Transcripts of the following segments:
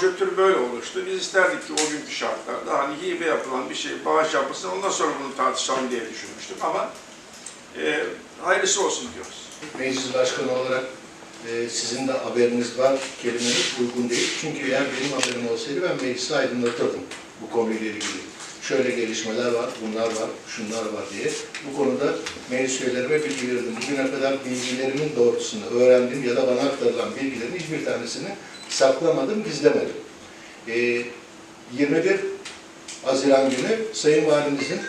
projetür böyle oluştu. Biz isterdik ki o günkü şartlarda hani hibe yapılan bir şey bağış yapılsın ondan sonra bunu tartışalım diye düşünmüştük ama e, hayırlısı olsun diyoruz. Meclis Başkanı olarak e, sizin de haberiniz var, kelimeniz uygun değil. Çünkü eğer benim haberim olsaydı ben meclisi aydınlatırdım bu konuyla ilgili. Şöyle gelişmeler var, bunlar var, şunlar var diye. Bu konuda meclis üyelerime bilgi verirdim. Bugüne kadar bilgilerimin doğrultusunda öğrendim ya da bana aktarılan bilgilerin hiçbir tanesini saklamadım, gizlemedim. E, 21 Haziran günü Sayın Valimizin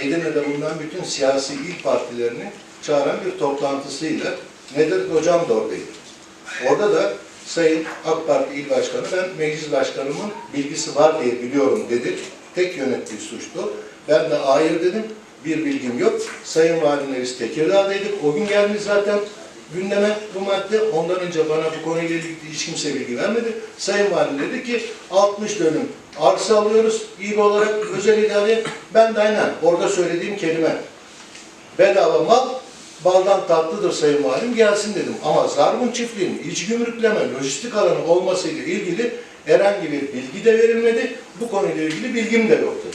Edirne'de bulunan bütün siyasi il partilerini çağıran bir toplantısıyla Nedet Hocam da oradaydı. Orada da Sayın AK Parti İl Başkanı ben meclis başkanımın bilgisi var diye biliyorum dedi. Tek yönettiği suçtu. Ben de hayır dedim. Bir bilgim yok. Sayın Valimle biz Tekirdağ'daydık. O gün gelmiş zaten gündeme bu madde. Ondan önce bana bu konuyla ilgili hiç kimse bilgi vermedi. Sayın Valim dedi ki 60 dönüm arsa alıyoruz il olarak özel idare. Ben de aynen orada söylediğim kelime bedava mal baldan tatlıdır Sayın Valim gelsin dedim. Ama Zarbun çiftliğinin iç gümrükleme, lojistik alanı olmasıyla ilgili herhangi bir bilgi de verilmedi. Bu konuyla ilgili bilgim de yoktu.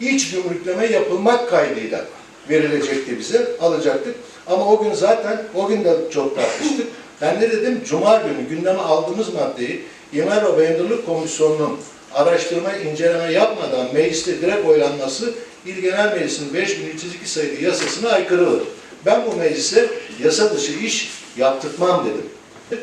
İç gümrükleme yapılmak kaydıyla verilecekti bize, alacaktık. Ama o gün zaten, o gün de çok tartıştık. Ben de dedim, Cuma günü gündeme aldığımız maddeyi İmar ve Bayındırlık Komisyonu'nun araştırma, inceleme yapmadan mecliste direkt oylanması İl Genel Meclisi'nin 5302 sayılı yasasına aykırıdır. Ben bu meclise yasa dışı iş yaptırtmam dedim.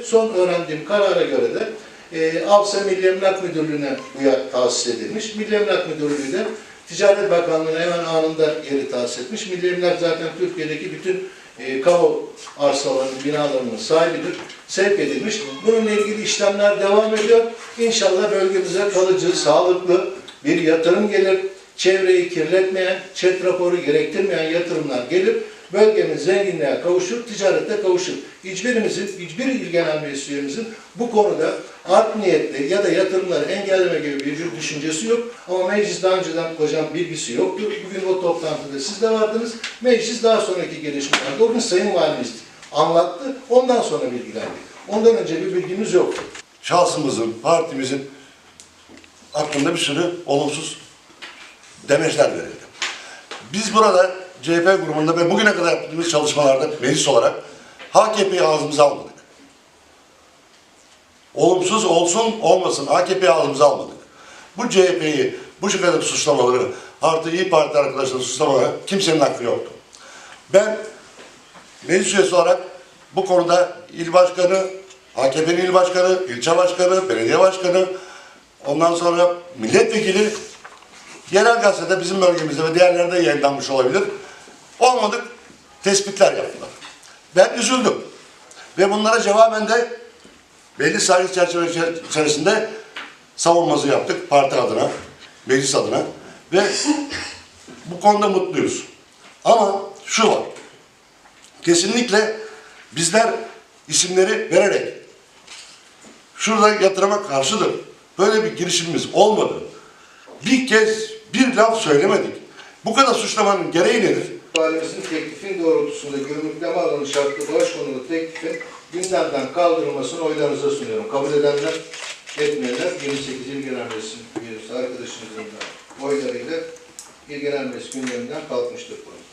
Son öğrendiğim karara göre de e, Avsa Milli Emlak Müdürlüğü'ne bu tahsis edilmiş. Milli Emlak Müdürlüğü de Ticaret Bakanlığı'na hemen anında yeri tahsis etmiş. Milli Emlak zaten Türkiye'deki bütün e, kamu arsalarının, binalarının sahibidir. Sevk edilmiş. Bununla ilgili işlemler devam ediyor. İnşallah bölgemize kalıcı, sağlıklı bir yatırım gelir. Çevreyi kirletmeyen, çet raporu gerektirmeyen yatırımlar gelir. Bölgemiz zenginliğe kavuşur, ticarette kavuşur. Hiçbirimizin, hiçbir il genel meclis üyemizin bu konuda art niyetli ya da yatırımları engelleme gibi bir düşüncesi yok. Ama meclis daha önceden hocam bilgisi yoktu. Bugün o toplantıda siz de vardınız. Meclis daha sonraki gelişmelerde o gün Sayın Valimiz anlattı. Ondan sonra bilgilendik. Ondan önce bir bilgimiz yoktu. şahsımızın, partimizin hakkında bir sürü olumsuz demeçler verildi. Biz burada CHP grubunda ve bugüne kadar yaptığımız çalışmalarda meclis olarak AKP'yi ağzımıza almadık. Olumsuz olsun olmasın AKP'yi ağzımıza almadık. Bu CHP'yi bu şekilde suçlamaları artı İyi Parti arkadaşları suçlamaları kimsenin hakkı yoktu. Ben meclis üyesi olarak bu konuda il başkanı, AKP'nin il başkanı, ilçe başkanı, belediye başkanı, ondan sonra milletvekili yerel gazetede bizim bölgemizde ve diğerlerde yayınlanmış olabilir. Olmadık tespitler yaptılar. Ben üzüldüm. Ve bunlara cevaben de belli saygı çerçeve içerisinde savunması yaptık parti adına, meclis adına ve bu konuda mutluyuz. Ama şu var, kesinlikle bizler isimleri vererek şurada yatırıma karşıdır. Böyle bir girişimimiz olmadı. Bir kez bir laf söylemedik. Bu kadar suçlamanın gereği nedir? Valimizin teklifin doğrultusunda gümrükleme alanı şartlı bağış konulu teklifin gündemden kaldırılmasını oylarınıza sunuyorum. Kabul edenler, etmeyenler 28 İl Genel Meclisi üyesi arkadaşımızın da oylarıyla İl Genel Meclis gündeminden kalkmıştır.